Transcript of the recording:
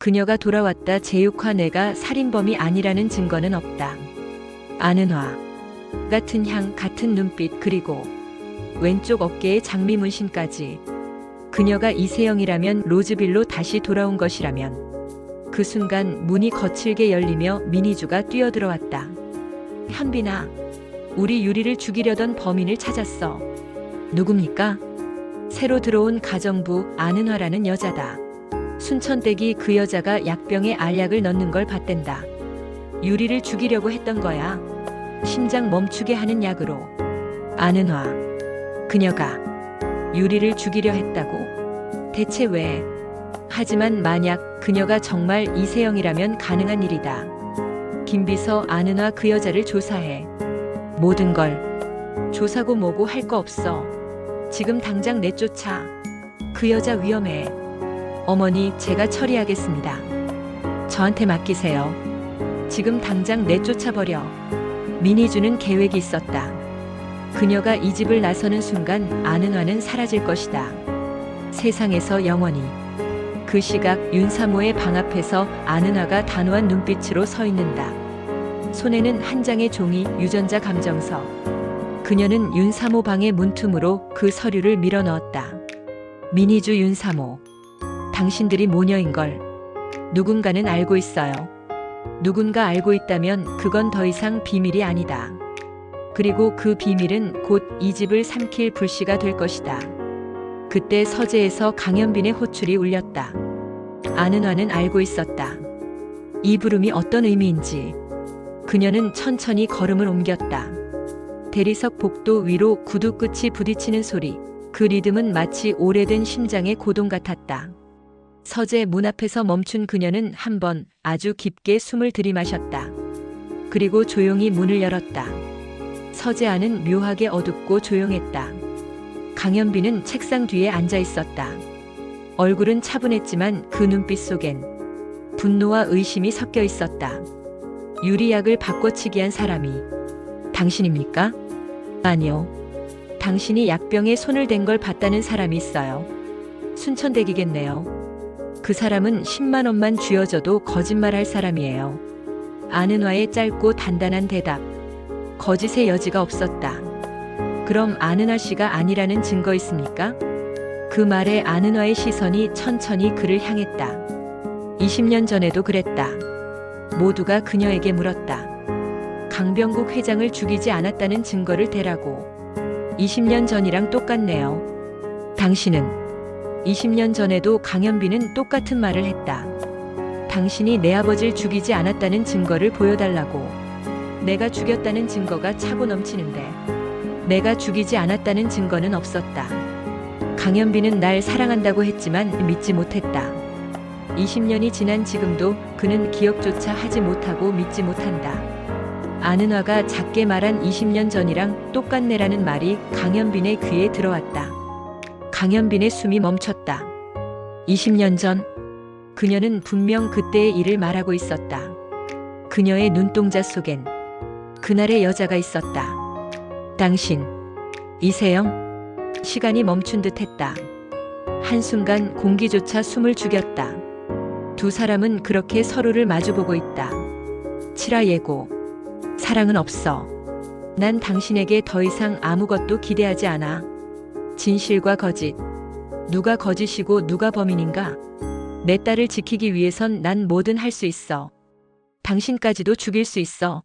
그녀가 돌아왔다 제육화 내가 살인범이 아니라는 증거는 없다. 아는 화. 같은 향, 같은 눈빛, 그리고 왼쪽 어깨에 장미 문신까지. 그녀가 이세영이라면 로즈빌로 다시 돌아온 것이라면 그 순간 문이 거칠게 열리며 미니주가 뛰어들어왔다. 현빈아, 우리 유리를 죽이려던 범인을 찾았어. 누굽니까? 새로 들어온 가정부 아는화라는 여자다. 순천댁이 그 여자가 약병에 알약을 넣는 걸 봤댄다. 유리를 죽이려고 했던 거야. 심장 멈추게 하는 약으로. 아는화. 그녀가 유리를 죽이려 했다고? 대체 왜? 하지만 만약 그녀가 정말 이세영이라면 가능한 일이다. 김비서 아는화 그 여자를 조사해. 모든 걸 조사고 뭐고 할 거 없어. 지금 당장 내쫓아. 그 여자 위험해. 어머니, 제가 처리하겠습니다. 저한테 맡기세요. 지금 당장 내쫓아버려. 미니주는 계획이 있었다. 그녀가 이 집을 나서는 순간 아는화는 사라질 것이다. 세상에서 영원히. 그 시각 윤사모의 방 앞에서 아는화가 단호한 눈빛으로 서 있는다. 손에는 한 장의 종이 유전자 감정서. 그녀는 윤사모 방의 문틈으로 그 서류를 밀어 넣었다. 미니주 윤사모. 당신들이 모녀인 걸. 누군가는 알고 있어요. 누군가 알고 있다면 그건 더 이상 비밀이 아니다. 그리고 그 비밀은 곧 이 집을 삼킬 불씨가 될 것이다. 그때 서재에서 강현빈의 호출이 울렸다. 아는화는 알고 있었다. 이 부름이 어떤 의미인지. 그녀는 천천히 걸음을 옮겼다. 대리석 복도 위로 구두 끝이 부딪히는 소리. 그 리듬은 마치 오래된 심장의 고동 같았다. 서재 문 앞에서 멈춘 그녀는 한 번 아주 깊게 숨을 들이마셨다. 그리고 조용히 문을 열었다. 서재 안은 묘하게 어둡고 조용했다. 강현빈은 책상 뒤에 앉아 있었다. 얼굴은 차분했지만 그 눈빛 속엔 분노와 의심이 섞여 있었다. 유리약을 바꿔치기 한 사람이 당신입니까? 아니요. 당신이 약병에 손을 댄 걸 봤다는 사람이 있어요. 순천댁이겠네요. 그 사람은 10만 원만 쥐어줘도 거짓말할 사람이에요. 아는화의 짧고 단단한 대답. 거짓의 여지가 없었다. 그럼 아는화 씨가 아니라는 증거 있습니까? 그 말에 아는화의 시선이 천천히 그를 향했다. 20년 전에도 그랬다. 모두가 그녀에게 물었다. 강병국 회장을 죽이지 않았다는 증거를 대라고. 20년 전이랑 똑같네요. 당신은 20년 전에도 강현빈은 똑같은 말을 했다. 당신이 내 아버지를 죽이지 않았다는 증거를 보여달라고. 내가 죽였다는 증거가 차고 넘치는데. 내가 죽이지 않았다는 증거는 없었다. 강현빈은 날 사랑한다고 했지만 믿지 못했다. 20년이 지난 지금도 그는 기억조차 하지 못하고 믿지 못한다. 아는 화가 작게 말한 20년 전이랑 똑같네라는 말이 강현빈의 귀에 들어왔다. 강현빈의 숨이 멈췄다. 20년 전, 그녀는 분명 그때의 일을 말하고 있었다. 그녀의 눈동자 속엔 그날의 여자가 있었다. 당신, 이세영? 시간이 멈춘 듯 했다. 한순간 공기조차 숨을 죽였다. 두 사람은 그렇게 서로를 마주보고 있다. 칠아 예고. 사랑은 없어. 난 당신에게 더 이상 아무것도 기대하지 않아. 진실과 거짓. 누가 거짓이고 누가 범인인가? 내 딸을 지키기 위해선 난 뭐든 할 수 있어. 당신까지도 죽일 수 있어.